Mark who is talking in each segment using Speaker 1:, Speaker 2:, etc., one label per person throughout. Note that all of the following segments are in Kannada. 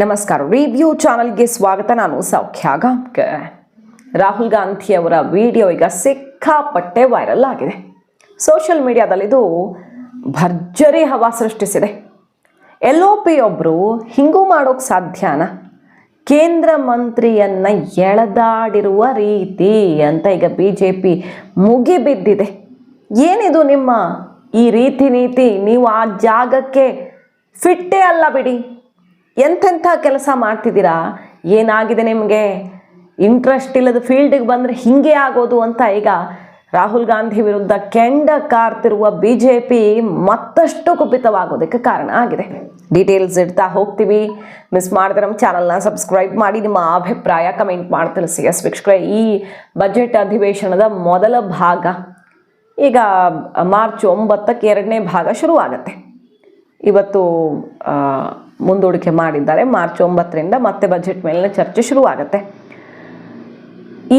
Speaker 1: ನಮಸ್ಕಾರ. ರಿವ್ಯೂ ಚಾನಲ್ಗೆ ಸ್ವಾಗತ. ನಾನು ಸೌಖ್ಯ ರಾಹುಲ್ ಗಾಂಧಿ ಅವರ ವಿಡಿಯೋ ಈಗ ಸಿಕ್ಕಾಪಟ್ಟೆ ವೈರಲ್ ಆಗಿದೆ. ಸೋಷಿಯಲ್ ಮೀಡಿಯಾದಲ್ಲಿದು ಭರ್ಜರಿ ಹವಾ ಸೃಷ್ಟಿಸಿದೆ. ಎಲ್ ಒ ಪಿ ಒಬ್ಬರು ಹಿಂಗೂ ಮಾಡೋಕೆ ಸಾಧ್ಯನ? ಕೇಂದ್ರ ಮಂತ್ರಿಯನ್ನ ಎಳೆದಾಡಿರುವ ರೀತಿ ಅಂತ ಈಗ ಬಿ ಜೆ ಪಿ ಮುಗಿಬಿದ್ದಿದೆ. ಏನಿದು ನಿಮ್ಮ ಈ ರೀತಿ ನೀತಿ? ನೀವು ಆ ಜಾಗಕ್ಕೆ ಫಿಟ್ಟೇ ಅಲ್ಲ ಬಿಡಿ. ಎಂತೆಂಥ ಕೆಲಸ ಮಾಡ್ತಿದ್ದೀರಾ? ಏನಾಗಿದೆ ನಿಮಗೆ? ಇಂಟ್ರೆಸ್ಟ್ ಇಲ್ಲದ ಫೀಲ್ಡಿಗೆ ಬಂದರೆ ಹಿಂಗೆ ಆಗೋದು ಅಂತ ಈಗ ರಾಹುಲ್ ಗಾಂಧಿ ವಿರುದ್ಧ ಕೆಂಡ ಕಾರ್ತಿರುವ ಬಿ ಜೆ ಪಿ ಮತ್ತಷ್ಟು ಕುಪಿತವಾಗೋದಕ್ಕೆ ಕಾರಣ ಆಗಿದೆ. ಡೀಟೇಲ್ಸ್ ಇಡ್ತಾ ಹೋಗ್ತೀವಿ. ಮಿಸ್ ಮಾಡಿದ್ರೆ ನಮ್ಮ ಚಾನಲ್ನ ಸಬ್ಸ್ಕ್ರೈಬ್ ಮಾಡಿ, ನಿಮ್ಮ ಅಭಿಪ್ರಾಯ ಕಮೆಂಟ್ ಮಾಡಿ ತಿಳಿಸಿ. ಎಸ್ ವೀಕ್ಷಕರೇ, ಈ ಬಜೆಟ್ ಅಧಿವೇಶನದ ಮೊದಲ ಭಾಗ ಈಗ ಮಾರ್ಚ್ ಒಂಬತ್ತಕ್ಕೆ ಎರಡನೇ ಭಾಗ ಶುರುವಾಗತ್ತೆ. ಇವತ್ತು ಮುಂದೂಡಿಕೆ ಮಾಡಿದ್ದಾರೆ. ಮಾರ್ಚ್ ಒಂಬತ್ತರಿಂದ ಮತ್ತೆ ಬಜೆಟ್ ಮೇಲಿನ ಚರ್ಚೆ ಶುರುವಾಗತ್ತೆ.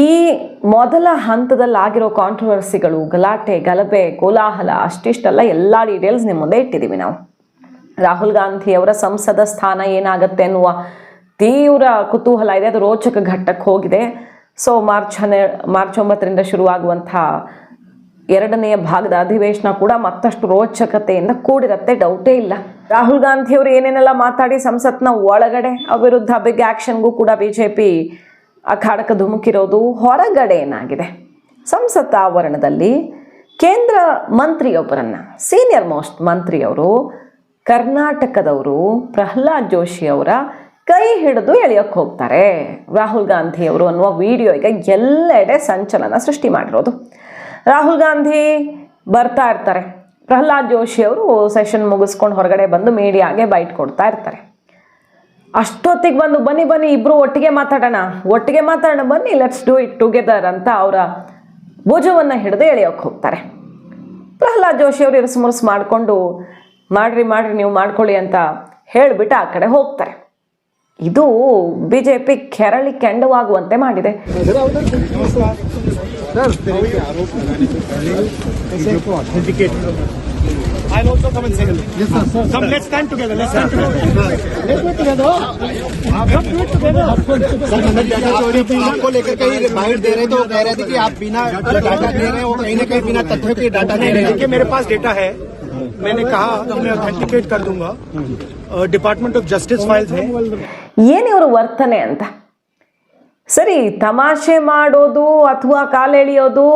Speaker 1: ಈ ಮೊದಲ ಹಂತದಲ್ಲಿ ಆಗಿರೋ ಕಾಂಟ್ರವರ್ಸಿಗಳು ಗಲಾಟೆ, ಗಲಭೆ, ಕೋಲಾಹಲ ಅಷ್ಟಿಷ್ಟೆಲ್ಲ, ಎಲ್ಲ ಡೀಟೇಲ್ಸ್ ನಿಮ್ಮ ಮುಂದೆ ಇಟ್ಟಿದ್ದೀವಿ ನಾವು. ರಾಹುಲ್ ಗಾಂಧಿ ಅವರ ಸಂಸದ ಸ್ಥಾನ ಏನಾಗುತ್ತೆ ಅನ್ನುವ ತೀವ್ರ ಕುತೂಹಲ ಇದೆ. ಅದು ರೋಚಕ ಘಟ್ಟಕ್ಕೆ ಹೋಗಿದೆ. ಸೊ ಮಾರ್ಚ್ ಹನ್ನೆರಡು ಮಾರ್ಚ್ ಒಂಬತ್ತರಿಂದ ಶುರುವಾಗುವಂಥ ಎರಡನೆಯ ಭಾಗದ ಅಧಿವೇಶನ ಕೂಡ ಮತ್ತಷ್ಟು ರೋಚಕತೆಯಿಂದ ಕೂಡಿರತ್ತೆ ಡೌಟೇ ಇಲ್ಲ. ರಾಹುಲ್ ಗಾಂಧಿ ಅವರು ಏನೇನೆಲ್ಲ ಮಾತಾಡಿ ಸಂಸತ್ನ ಒಳಗಡೆ ಅವಿರುದ್ಧ ಬಿಗ್ ಆಕ್ಷನ್ಗೂ ಕೂಡ ಬಿಜೆಪಿ ಅಖಾಡಕ ಧುಮುಕಿರೋದು ಹೊರಗಡೆ ಏನಾಗಿದೆ ಸಂಸತ್ ಆವರಣದಲ್ಲಿ ಕೇಂದ್ರ ಮಂತ್ರಿಯೊಬ್ಬರನ್ನ ಸೀನಿಯರ್ ಮೋಸ್ಟ್ ಮಂತ್ರಿಯವರು, ಕರ್ನಾಟಕದವರು, ಪ್ರಹ್ಲಾದ್ ಜೋಶಿ ಅವರ ಕೈ ಹಿಡಿದು ಎಳೆಯೋಕ್ಕೆ ಹೋಗ್ತಾರೆ. ರಾಹುಲ್ ಗಾಂಧಿ ಅವರು ಅನ್ನುವ ವಿಡಿಯೋ ಈಗ ಎಲ್ಲೆಡೆ ಸಂಚಲನ ಸೃಷ್ಟಿ ಮಾಡಿರೋದು. ರಾಹುಲ್ ಗಾಂಧಿ ಬರ್ತಾ ಇರ್ತಾರೆ. ಪ್ರಹ್ಲಾದ್ ಜೋಶಿ ಅವರು ಸೆಷನ್ ಮುಗಿಸ್ಕೊಂಡು ಹೊರಗಡೆ ಬಂದು ಮೀಡಿಯಾಗೆ ಬೈಟ್ ಕೊಡ್ತಾ ಇರ್ತಾರೆ. ಅಷ್ಟೊತ್ತಿಗೆ ಬಂದು ಬನ್ನಿ ಬನ್ನಿ, ಇಬ್ರು ಒಟ್ಟಿಗೆ ಮಾತಾಡೋಣ. ಒಟ್ಟಿಗೆ ಮಾತಾಡೋಣ, ಬನ್ನಿ ಲೆಟ್ಸ್ ಡೂ ಇಟ್ ಟುಗೆದರ್ ಅಂತ ಅವರ ಭುಜವನ್ನು ಹಿಡಿದು ಎಳೆಯೋಕೆ ಹೋಗ್ತಾರೆ. ಪ್ರಹ್ಲಾದ್ ಜೋಶಿ ಅವರು ಇರಸು ಮುರುಸು ಮಾಡಿಕೊಂಡು, ಮಾಡ್ರಿ ಮಾಡ್ರಿ, ನೀವು ಮಾಡ್ಕೊಳ್ಳಿ ಅಂತ ಹೇಳಿಬಿಟ್ಟು ಆ ಕಡೆ ಹೋಗ್ತಾರೆ. ಇದು ಬಿ ಜೆ ಪಿ ಕೆರಳಿ ಕೆಂಡವಾಗುವಂತೆ ಮಾಡಿದೆ.
Speaker 2: I'll also come and say hello. Yes, sir. sir come, let's stand together. Let's stand together. Let's do it together. Come do it together.
Speaker 3: आपको लेकर कहीं बाइट दे रहे थे वो कह रहे थे कि आप बिना डाटा दे रहे हो कहीं ना कहीं बिना तथ्यों के डाटा दे रहे
Speaker 2: देखिए मेरे पास डेटा है मैंने कहा कि मैं ऑथेंटिकेट कर दूंगा डिपार्टमेंट ऑफ जस्टिस फाइल्स है
Speaker 1: ಏನಿವ್ರ ವರ್ತನೆ ಅಂತ ಸರಿ, ತಮಾಷೆ ಮಾಡೋದು ಅಥವಾ ಕಾಲೆಳೆಯೋದು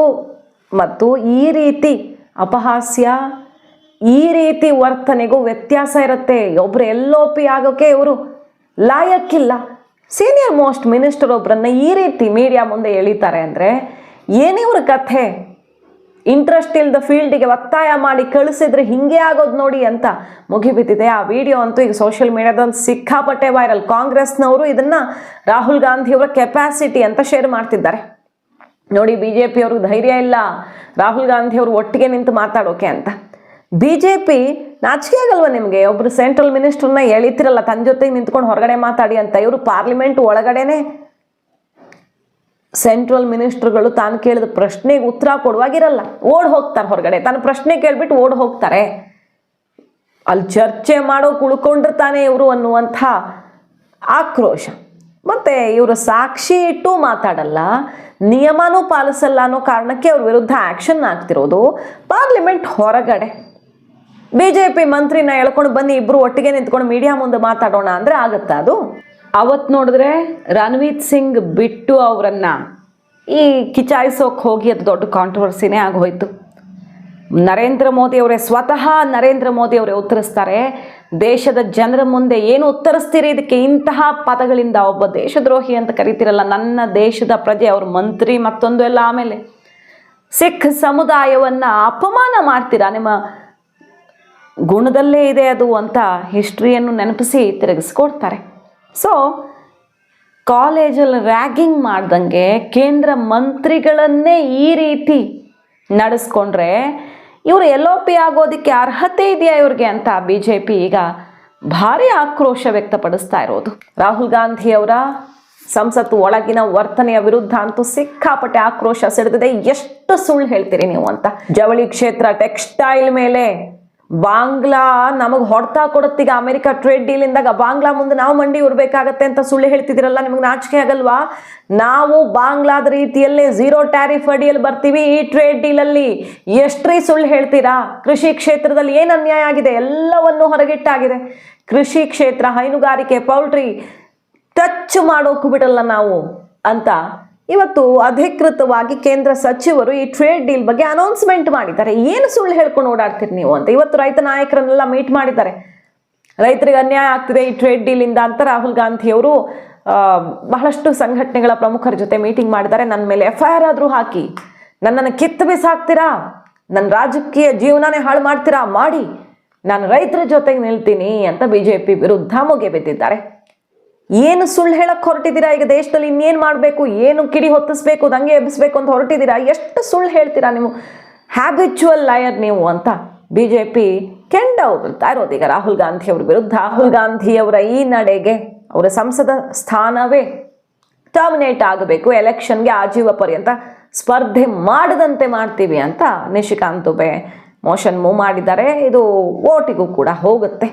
Speaker 1: ಮತ್ತು ಈ ರೀತಿ ಅಪಹಾಸ್ಯ, ಈ ರೀತಿ ವರ್ತನೆಗೂ ವ್ಯತ್ಯಾಸ ಇರುತ್ತೆ. ಒಬ್ರು ಎಲ್ಲೋಪಿ ಆಗೋಕ್ಕೆ ಇವರು ಲಾಯಕ್ಕಿಲ್ಲ. ಸೀನಿಯರ್ ಮೋಸ್ಟ್ ಮಿನಿಸ್ಟರ್ ಒಬ್ಬರನ್ನ ಈ ರೀತಿ ಮೀಡಿಯಾ ಮುಂದೆ ಎಳಿತಾರೆ ಅಂದರೆ ಏನಿವ್ರ ಕಥೆ? ಇಂಟ್ರೆಸ್ಟ್ ಇಲ್ಲದ ಫೀಲ್ಡಿಗೆ ಒತ್ತಾಯ ಮಾಡಿ ಕಳಿಸಿದ್ರೆ ಹಿಂಗೆ ಆಗೋದು ನೋಡಿ ಅಂತ ಮುಗಿಬಿದ್ದಿದೆ. ಆ ವಿಡಿಯೋ ಅಂತೂ ಈಗ ಸೋಷಿಯಲ್ ಮೀಡಿಯಾದಲ್ಲಿ ಸಿಕ್ಕಾಪಟ್ಟೆ ವೈರಲ್ ಕಾಂಗ್ರೆಸ್ನವರು ಇದನ್ನ ರಾಹುಲ್ ಗಾಂಧಿ ಅವರ ಕೆಪಾಸಿಟಿ ಅಂತ ಶೇರ್ ಮಾಡ್ತಿದ್ದಾರೆ. ನೋಡಿ ಬಿ ಜೆ ಧೈರ್ಯ ಇಲ್ಲ. ರಾಹುಲ್ ಗಾಂಧಿ ಅವರು ಒಟ್ಟಿಗೆ ನಿಂತು ಮಾತಾಡೋಕೆ ಅಂತ. ಬಿ ಜೆ ಪಿ ನಾಚಿಕೆ ಆಗಲ್ವ ನಿಮಗೆ? ಒಬ್ರು ಸೆಂಟ್ರಲ್ ಮಿನಿಸ್ಟರ್ನ ಎಳಿತಿರಲ್ಲ ತನ್ನ ಜೊತೆಗೆ ನಿಂತ್ಕೊಂಡು ಹೊರಗಡೆ ಮಾತಾಡಿ ಅಂತ. ಇವರು ಪಾರ್ಲಿಮೆಂಟ್ ಒಳಗಡೆನೆ ಸೆಂಟ್ರಲ್ ಮಿನಿಸ್ಟರ್ಗಳು ತಾನು ಕೇಳಿದ ಪ್ರಶ್ನೆಗೆ ಉತ್ತರ ಕೊಡುವಾಗಿರಲ್ಲ, ಓಡ್ ಹೋಗ್ತಾರೆ ಹೊರಗಡೆ. ತಾನು ಪ್ರಶ್ನೆ ಕೇಳ್ಬಿಟ್ಟು ಓಡ್ ಹೋಗ್ತಾರೆ. ಅಲ್ಲಿ ಚರ್ಚೆ ಮಾಡೋ ಕುಳ್ಕೊಂಡಿರ್ತಾನೆ ಇವರು ಅನ್ನುವಂಥ ಆಕ್ರೋಶ. ಮತ್ತು ಇವರು ಸಾಕ್ಷಿ ಇಟ್ಟು ಮಾತಾಡಲ್ಲ, ನಿಯಮನೂ ಪಾಲಿಸಲ್ಲ ಅನ್ನೋ ಕಾರಣಕ್ಕೆ ಅವ್ರ ವಿರುದ್ಧ ಆ್ಯಕ್ಷನ್ ಆಗ್ತಿರೋದು ಪಾರ್ಲಿಮೆಂಟ್ ಹೊರಗಡೆ. ಬಿ ಜೆ ಪಿ ಮಂತ್ರಿನ ಎಳ್ಕೊಂಡು ಬನ್ನಿ ಇಬ್ಬರು ಒಟ್ಟಿಗೆ ನಿಂತ್ಕೊಂಡು ಮೀಡಿಯಾ ಮುಂದೆ ಮಾತಾಡೋಣ ಅಂದರೆ ಆಗುತ್ತಾ ಅದು? ಅವತ್ತು ನೋಡಿದ್ರೆ ರಣವೀತ್ ಸಿಂಗ್ ಬಿಟ್ಟು ಅವರನ್ನು ಈ ಕಿಚಾಯಿಸೋಕೆ ಹೋಗಿ ಅದು ದೊಡ್ಡ ಕಾಂಟ್ರವರ್ಸಿನೇ ಆಗೋಯ್ತು. ನರೇಂದ್ರ ಮೋದಿ ಅವರೇ, ಸ್ವತಃ ನರೇಂದ್ರ ಮೋದಿ ಅವರೇ ಉತ್ತರಿಸ್ತಾರೆ, ದೇಶದ ಜನರ ಮುಂದೆ ಏನು ಉತ್ತರಿಸ್ತೀರಿ? ಇದಕ್ಕೆ ಇಂತಹ ಪದಗಳಿಂದ ಒಬ್ಬ ದೇಶದ್ರೋಹಿ ಅಂತ ಕರಿತಿರಲ್ಲ, ನನ್ನ ದೇಶದ ಪ್ರಜೆ, ಅವ್ರ ಮಂತ್ರಿ ಮತ್ತೊಂದು ಎಲ್ಲ ಆಮೇಲೆ. ಸಿಖ್ ಸಮುದಾಯವನ್ನು ಅಪಮಾನ ಮಾಡ್ತೀರಾ? ನಿಮ್ಮ ಗುಣದಲ್ಲೇ ಇದೆ ಅದು ಅಂತ ಹಿಸ್ಟ್ರಿಯನ್ನು ನೆನಪಿಸಿ ತಿರುಗಿಸ್ಕೊಡ್ತಾರೆ. ಸೊ ಕಾಲೇಜಲ್ಲಿ ರ್ಯಾಗಿಂಗ್ ಮಾಡ್ದಂಗೆ ಕೇಂದ್ರ ಮಂತ್ರಿಗಳನ್ನೇ ಈ ರೀತಿ ನಡೆಸ್ಕೊಂಡ್ರೆ ಇವರು ಎಲ್ ಒ ಪಿ ಆಗೋದಕ್ಕೆ ಅರ್ಹತೆ ಇದೆಯಾ ಇವ್ರಿಗೆ ಅಂತ ಬಿ ಜೆ ಪಿ ಈಗ ಭಾರಿ ಆಕ್ರೋಶ ವ್ಯಕ್ತಪಡಿಸ್ತಾ ಇರೋದು. ರಾಹುಲ್ ಗಾಂಧಿ ಅವರ ಸಂಸತ್ತು ಒಳಗಿನ ವರ್ತನೆಯ ವಿರುದ್ಧ ಅಂತೂ ಸಿಕ್ಕಾಪಟ್ಟೆ ಆಕ್ರೋಶ ಸಿಡಿದಿದೆ ಎಷ್ಟು ಸುಳ್ಳು ಹೇಳ್ತೀರಿ ನೀವು ಅಂತ. ಜವಳಿ ಕ್ಷೇತ್ರ ಟೆಕ್ಸ್ಟೈಲ್ ಮೇಲೆ ಬಾಂಗ್ಲಾ ನಮಗೆ ಹೊಡ್ತಾ ಕೊಡತ್ತೀಗ ಅಮೆರಿಕ ಟ್ರೇಡ್ ಡೀಲ್ ಇಂದಾಗ ಬಾಂಗ್ಲಾ ಮುಂದೆ ನಾವು ಮಂಡಿ ಉರ್ಬೇಕಾಗತ್ತೆ ಅಂತ ಸುಳ್ಳು ಹೇಳ್ತಿದಿರಲ್ಲ ನಿಮ್ಗೆ ನಾಚಿಕೆ ಆಗಲ್ವಾ? ನಾವು ಬಾಂಗ್ಲಾದ ರೀತಿಯಲ್ಲೇ ಝೀರೋ ಟ್ಯಾರಿಫ್ ಅಡಿಯಲ್ಲಿ ಬರ್ತೀವಿ ಈ ಟ್ರೇಡ್ ಡೀಲಲ್ಲಿ. ಎಷ್ಟ್ರೀ ಸುಳ್ಳು ಹೇಳ್ತೀರಾ? ಕೃಷಿ ಕ್ಷೇತ್ರದಲ್ಲಿ ಏನು ಅನ್ಯಾಯ ಆಗಿದೆ? ಎಲ್ಲವನ್ನು ಹೊರಗಿಟ್ಟಾಗಿದೆ. ಕೃಷಿ ಕ್ಷೇತ್ರ ಹೈನುಗಾರಿಕೆ, ಪೌಲ್ಟ್ರಿ, ಟಚ್ ಮಾಡೋಕ್ಕೂ ಬಿಡಲ್ಲ ನಾವು ಅಂತ ಇವತ್ತು ಅಧಿಕೃತವಾಗಿ ಕೇಂದ್ರ ಸಚಿವರು ಈ ಟ್ರೇಡ್ ಡೀಲ್ ಬಗ್ಗೆ ಅನೌನ್ಸ್ಮೆಂಟ್ ಮಾಡಿದ್ದಾರೆ. ಏನು ಸುಳ್ಳು ಹೇಳ್ಕೊಂಡು ಓಡಾಡ್ತೀರಿ ನೀವು ಅಂತ? ಇವತ್ತು ರೈತ ನಾಯಕರನ್ನೆಲ್ಲ ಮೀಟ್ ಮಾಡಿದ್ದಾರೆ. ರೈತರಿಗೆ ಅನ್ಯಾಯ ಆಗ್ತಿದೆ ಈ ಟ್ರೇಡ್ ಡೀಲಿಂದ ಅಂತ ರಾಹುಲ್ ಗಾಂಧಿಯವರು ಅವರು ಬಹಳಷ್ಟು ಸಂಘಟನೆಗಳ ಪ್ರಮುಖರ ಜೊತೆ ಮೀಟಿಂಗ್ ಮಾಡಿದ್ದಾರೆ. ನನ್ನ ಮೇಲೆ ಎಫ್ ಐ ಆರ್ ಆದರೂ ಹಾಕಿ, ನನ್ನನ್ನು ಕಿತ್ತು ಬಿಸಾಕ್ತೀರಾ? ನನ್ನ ರಾಜಕೀಯ ಜೀವನನೇ ಹಾಳು ಮಾಡ್ತೀರಾ? ಮಾಡಿ, ನಾನು ರೈತರ ಜೊತೆಗೆ ನಿಲ್ತೀನಿ ಅಂತ ಬಿ ಜೆ ಪಿ ವಿರುದ್ಧ ಏನು ಸುಳ್ಳು ಹೇಳಕ್ ಹೊರಟಿದ್ದೀರಾ? ಈಗ ದೇಶದಲ್ಲಿ ಇನ್ನೇನು ಮಾಡಬೇಕು? ಏನು ಕಿಡಿ ಹೊತ್ತಿಸ್ಬೇಕು? ದಂಗೆ ಎಬ್ಬಿಸ್ಬೇಕು ಅಂತ ಹೊರಟಿದ್ದೀರಾ? ಎಷ್ಟು ಸುಳ್ಳು ಹೇಳ್ತೀರಾ ನೀವು? ಹ್ಯಾಬಿಚುವಲ್ ಲಾಯರ್ ನೀವು ಅಂತ ಬಿ ಜೆ ಪಿ ಕೆಂಡ ಹೋಗ್ತಾ ಇರೋದು ಈಗ ರಾಹುಲ್ ಗಾಂಧಿ ಅವ್ರ ವಿರುದ್ಧ. ರಾಹುಲ್ ಗಾಂಧಿ ಅವರ ಈ ನಡೆಗೆ ಅವರ ಸಂಸದ ಸ್ಥಾನವೇ ಟರ್ಮಿನೇಟ್ ಆಗಬೇಕು. ಎಲೆಕ್ಷನ್ಗೆ ಆಜೀವ ಪರ್ಯಂತ ಸ್ಪರ್ಧೆ ಮಾಡದಂತೆ ಮಾಡ್ತೀವಿ ಅಂತ ನಿಶಿಕಾಂತ್ ದುಬೆ ಮೋಷನ್ ಮೂವ್ ಮಾಡಿದ್ದಾರೆ. ಇದು ಓಟಿಗೂ ಕೂಡ ಹೋಗುತ್ತೆ.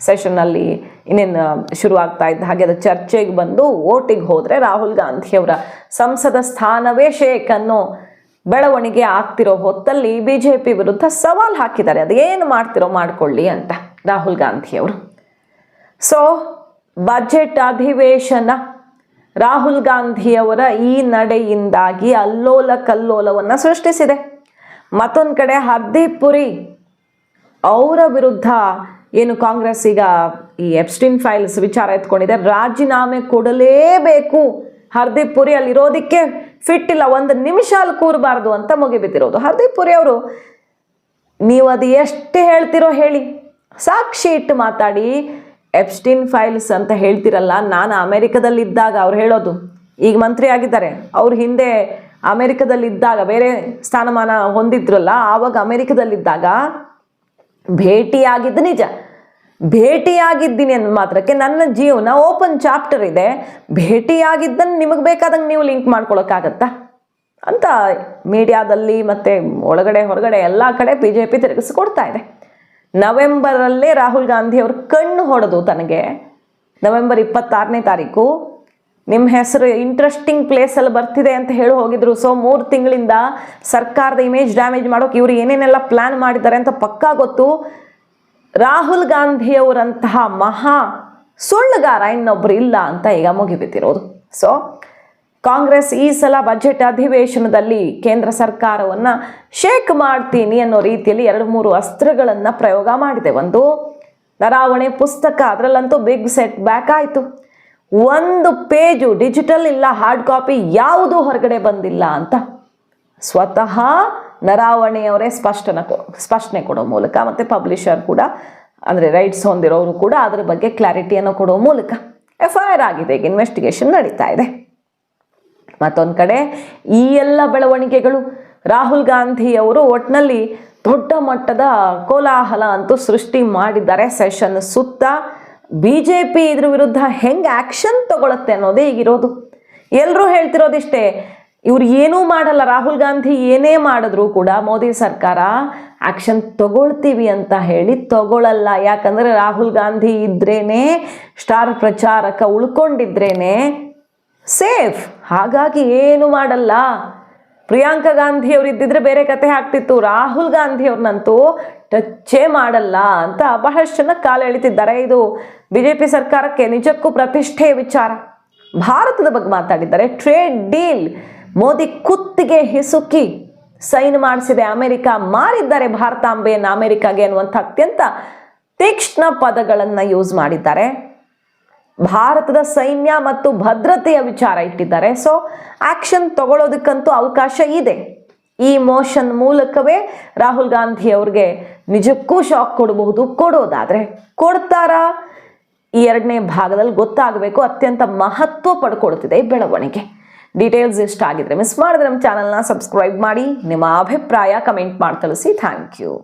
Speaker 1: ಸೆಷನ್ನಲ್ಲಿ ಇನ್ನೇನು ಶುರು ಆಗ್ತಾ ಇದ್ದ ಹಾಗೆ ಅದು ಚರ್ಚೆಗೆ ಬಂದು ಓಟಿಗೆ ಹೋದರೆ ರಾಹುಲ್ ಗಾಂಧಿಯವರ ಸಂಸದ ಸ್ಥಾನವೇ ಶೇಕ್ ಅನ್ನೋ ಬೆಳವಣಿಗೆ ಆಗ್ತಿರೋ ಹೊತ್ತಲ್ಲಿ ಬಿ ಜೆ ಪಿ ವಿರುದ್ಧ ಸವಾಲು ಹಾಕಿದ್ದಾರೆ. ಅದೇನು ಮಾಡ್ತಿರೋ ಮಾಡ್ಕೊಳ್ಳಿ ಅಂತ ರಾಹುಲ್ ಗಾಂಧಿಯವರು. ಸೊ ಬಜೆಟ್ ಅಧಿವೇಶನ. ರಾಹುಲ್ ಗಾಂಧಿಯವರ ಈ ನಡೆಯಿಂದಾಗಿ ಅಲ್ಲೋಲ ಕಲ್ಲೋಲವನ್ನು ಸೃಷ್ಟಿಸಿದೆ. ಮತ್ತೊಂದು ಕಡೆ ಹರ್ದೀಪ್ ಪುರಿ ಅವರ ವಿರುದ್ಧ ಏನು ಕಾಂಗ್ರೆಸ್ ಈಗ ಈ ಎಪ್ಸ್ಟಿನ್ ಫೈಲ್ಸ್ ವಿಚಾರ ಎತ್ಕೊಂಡಿದೆ. ರಾಜೀನಾಮೆ ಕೊಡಲೇಬೇಕು. ಹರ್ದೀಪ್ ಪುರಿ ಅಲ್ಲಿ ಇರೋದಕ್ಕೆ ಫಿಟ್ ಇಲ್ಲ. ಒಂದು ನಿಮಿಷ ಅಲ್ಲಿ ಕೂರಬಾರ್ದು ಅಂತ ಮುಗಿಬಿದ್ದಿರೋದು ಹರ್ದೀಪ್ ಪುರಿ ಅವರು, ನೀವು ಅದು ಎಷ್ಟು ಹೇಳ್ತಿರೋ ಹೇಳಿ. ಸಾಕ್ಷಿ ಇಟ್ಟು ಮಾತಾಡಿ. ಎಪ್ಸ್ಟಿನ್ ಫೈಲ್ಸ್ ಅಂತ ಹೇಳ್ತಿರಲ್ಲ. ನಾನು ಅಮೆರಿಕದಲ್ಲಿದ್ದಾಗ ಅವ್ರು ಹೇಳೋದು. ಈಗ ಮಂತ್ರಿ ಆಗಿದ್ದಾರೆ. ಅವ್ರು ಹಿಂದೆ ಅಮೆರಿಕದಲ್ಲಿದ್ದಾಗ ಬೇರೆ ಸ್ಥಾನಮಾನ ಹೊಂದಿದ್ರಲ್ಲ, ಆವಾಗ ಅಮೆರಿಕದಲ್ಲಿದ್ದಾಗ ಭೇಟಿಯಾಗಿದ್ದು ನಿಜ. ಭೇಟಿಯಾಗಿದ್ದೀನಿ ಅಂದ ಮಾತ್ರಕ್ಕೆ ನನ್ನ ಜೀವನ ಓಪನ್ ಚಾಪ್ಟರ್ ಇದೆ. ಭೇಟಿಯಾಗಿದ್ದನ್ನು ನಿಮಗೆ ಬೇಕಾದಂಗೆ ನೀವು ಲಿಂಕ್ ಮಾಡ್ಕೊಳಕ್ಕಾಗತ್ತಾ? ಅಂತ ಮೀಡಿಯಾದಲ್ಲಿ ಮತ್ತು ಒಳಗಡೆ ಹೊರಗಡೆ ಎಲ್ಲ ಕಡೆ ಬಿ ಜೆ ಪಿ ತಿರುಗಿಸ್ಕೊಡ್ತಾ ಇದೆ. ನವೆಂಬರಲ್ಲೇ ರಾಹುಲ್ ಗಾಂಧಿ ಅವರು ಕಣ್ಣು ಹೊಡೆದು ತನಗೆ. ನವೆಂಬರ್ ಇಪ್ಪತ್ತಾರನೇ ತಾರೀಕು. ನಿಮ್ಮ ಹೆಸರು ಇಂಟ್ರೆಸ್ಟಿಂಗ್ ಪ್ಲೇಸಲ್ಲಿ ಬರ್ತಿದೆ ಅಂತ ಹೇಳಿ ಹೋಗಿದ್ರು. ಸೊ ಮೂರು ತಿಂಗಳಿಂದ ಸರ್ಕಾರದ ಇಮೇಜ್ ಡ್ಯಾಮೇಜ್ ಮಾಡೋಕೆ ಇವರು ಏನೇನೆಲ್ಲ ಪ್ಲ್ಯಾನ್ ಮಾಡಿದ್ದಾರೆ ಅಂತ ಪಕ್ಕಾ ಗೊತ್ತು. ರಾಹುಲ್ ಗಾಂಧಿಯವರಂತಹ ಮಹಾ ಸುಳ್ಳುಗಾರ ಇನ್ನೊಬ್ಬರು ಇಲ್ಲ ಅಂತ ಈಗ ಮುಗಿಬಿದ್ದಿರೋದು. ಸೊ ಕಾಂಗ್ರೆಸ್ ಈ ಸಲ ಬಜೆಟ್ ಅಧಿವೇಶನದಲ್ಲಿ ಕೇಂದ್ರ ಸರ್ಕಾರವನ್ನು ಶೇಕ್ ಮಾಡ್ತೀನಿ ಅನ್ನೋ ರೀತಿಯಲ್ಲಿ ಎರಡು ಮೂರು ಅಸ್ತ್ರಗಳನ್ನು ಪ್ರಯೋಗ ಮಾಡಿದೆ. ಒಂದು, ನರಾವಣೆ ಪುಸ್ತಕ, ಅದರಲ್ಲಂತೂ ಬಿಗ್ ಸೆಟ್ ಬ್ಯಾಕ್ ಆಯಿತು. ಒಂದು ಪೇಜು ಡಿಜಿಟಲ್ ಇಲ್ಲ ಹಾರ್ಡ್ ಕಾಪಿ ಯಾವುದೂ ಹೊರಗಡೆ ಬಂದಿಲ್ಲ ಅಂತ. ಸ್ವತಃ ನರಾವಣೆಯವರೇ ಸ್ಪಷ್ಟನ ಸ್ಪಷ್ಟನೆ ಕೊಡೋ ಮೂಲಕ ಮತ್ತು ಪಬ್ಲಿಷರ್ ಕೂಡ, ಅಂದರೆ ರೈಟ್ಸ್ ಹೊಂದಿರೋರು ಕೂಡ ಅದರ ಬಗ್ಗೆ ಕ್ಲಾರಿಟಿಯನ್ನು ಕೊಡೋ ಮೂಲಕ ಎಫ್ ಐ ಆರ್ ಆಗಿದೆ, ಈಗ ಇನ್ವೆಸ್ಟಿಗೇಷನ್ ನಡೀತಾ ಇದೆ. ಮತ್ತೊಂದು ಕಡೆ, ಈ ಎಲ್ಲ ಬೆಳವಣಿಗೆಗಳು ರಾಹುಲ್ ಗಾಂಧಿ ಅವರು ಒಟ್ಟಿನಲ್ಲಿ ದೊಡ್ಡ ಮಟ್ಟದ ಕೋಲಾಹಲ ಅಂತೂ ಸೃಷ್ಟಿ ಮಾಡಿದ್ದಾರೆ. ಸೆಷನ್ ಸುತ್ತ ಬಿ ಜೆ ಪಿ ಇದ್ರ ವಿರುದ್ಧ ಹೆಂಗೆ ಆ್ಯಕ್ಷನ್ ತಗೊಳತ್ತೆ ಅನ್ನೋದೇ ಈಗಿರೋದು. ಎಲ್ಲರೂ ಹೇಳ್ತಿರೋದಿಷ್ಟೇ ಇವ್ರು ಏನೂ ಮಾಡಲ್ಲ. ರಾಹುಲ್ ಗಾಂಧಿ ಏನೇ ಮಾಡಿದ್ರು ಕೂಡ ಮೋದಿ ಸರ್ಕಾರ ಆ್ಯಕ್ಷನ್ ತಗೊಳ್ತೀವಿ ಅಂತ ಹೇಳಿ ತಗೊಳ್ಳಲ್ಲ ಯಾಕಂದರೆ ರಾಹುಲ್ ಗಾಂಧಿ ಇದ್ರೇ ಸ್ಟಾರ್ ಪ್ರಚಾರಕ ಉಳ್ಕೊಂಡಿದ್ರೇ ಸೇಫ್. ಹಾಗಾಗಿ ಏನು ಮಾಡಲ್ಲ. ಪ್ರಿಯಾಂಕಾ ಗಾಂಧಿ ಅವರು ಇದ್ದಿದ್ರೆ ಬೇರೆ ಕತೆ ಆಗ್ತಿತ್ತು. ರಾಹುಲ್ ಗಾಂಧಿ ಅವ್ರನ್ನಂತೂ ಟಚ್ಚೇ ಮಾಡಲ್ಲ ಅಂತ ಬಹಳಷ್ಟು ಜನ ಕಾಲ ಎಳಿತಿದ್ದಾರೆ. ಇದು ಬಿ ಜೆ ಪಿ ಸರ್ಕಾರಕ್ಕೆ ನಿಜಕ್ಕೂ ಪ್ರತಿಷ್ಠೆಯ ವಿಚಾರ. ಭಾರತದ ಬಗ್ಗೆ ಮಾತಾಡಿದ್ದಾರೆ. Trade deal. ಮೋದಿ ಕುತ್ತಿಗೆ ಹಿಸುಕಿ ಸೈನ್ ಮಾಡಿಸಿದೆ. ಅಮೆರಿಕ ಮಾರಿದ್ದಾರೆ. ಭಾರತಾಂಬೆಯನ್ನು ಅಮೆರಿಕಾಗೆ ಅನ್ನುವಂಥ ಅತ್ಯಂತ ತೀಕ್ಷ್ಣ ಪದಗಳನ್ನು ಯೂಸ್ ಮಾಡಿದ್ದಾರೆ. ಭಾರತದ ಸೈನ್ಯ ಮತ್ತು ಭದ್ರತೆಯ ವಿಚಾರ ಇಟ್ಟಿದ್ದಾರೆ. ಸೊ ಆಕ್ಷನ್ ತಗೊಳ್ಳೋದಕ್ಕಂತೂ ಅವಕಾಶ ಇದೆ. ಈ ಮೋಷನ್ ಮೂಲಕವೇ ರಾಹುಲ್ ಗಾಂಧಿ ಅವ್ರಿಗೆ ನಿಜಕ್ಕೂ ಶಾಕ್ ಕೊಡಬಹುದು. ಕೊಡೋದಾದ್ರೆ ಕೊಡ್ತಾರಾ? ಈ ಎರಡನೇ ಭಾಗದಲ್ಲಿ ಗೊತ್ತಾಗಬೇಕು. ಅತ್ಯಂತ ಮಹತ್ವ ಪಡ್ಕೊಳ್ತಿದೆ ಈ ಬೆಳವಣಿಗೆ. ಡೀಟೇಲ್ಸ್ ಇಷ್ಟ ಆಗಿದ್ರೆ ಮಿಸ್ ಮಾಡಿದ್ರೆ ನಮ್ಮ ಚಾನಲ್ನ ಸಬ್ಸ್ಕ್ರೈಬ್ ಮಾಡಿ. ನಿಮ್ಮ ಅಭಿಪ್ರಾಯ ಕಮೆಂಟ್ ಮಾಡಿ ತಿಳಿಸಿ ಥ್ಯಾಂಕ್ ಯು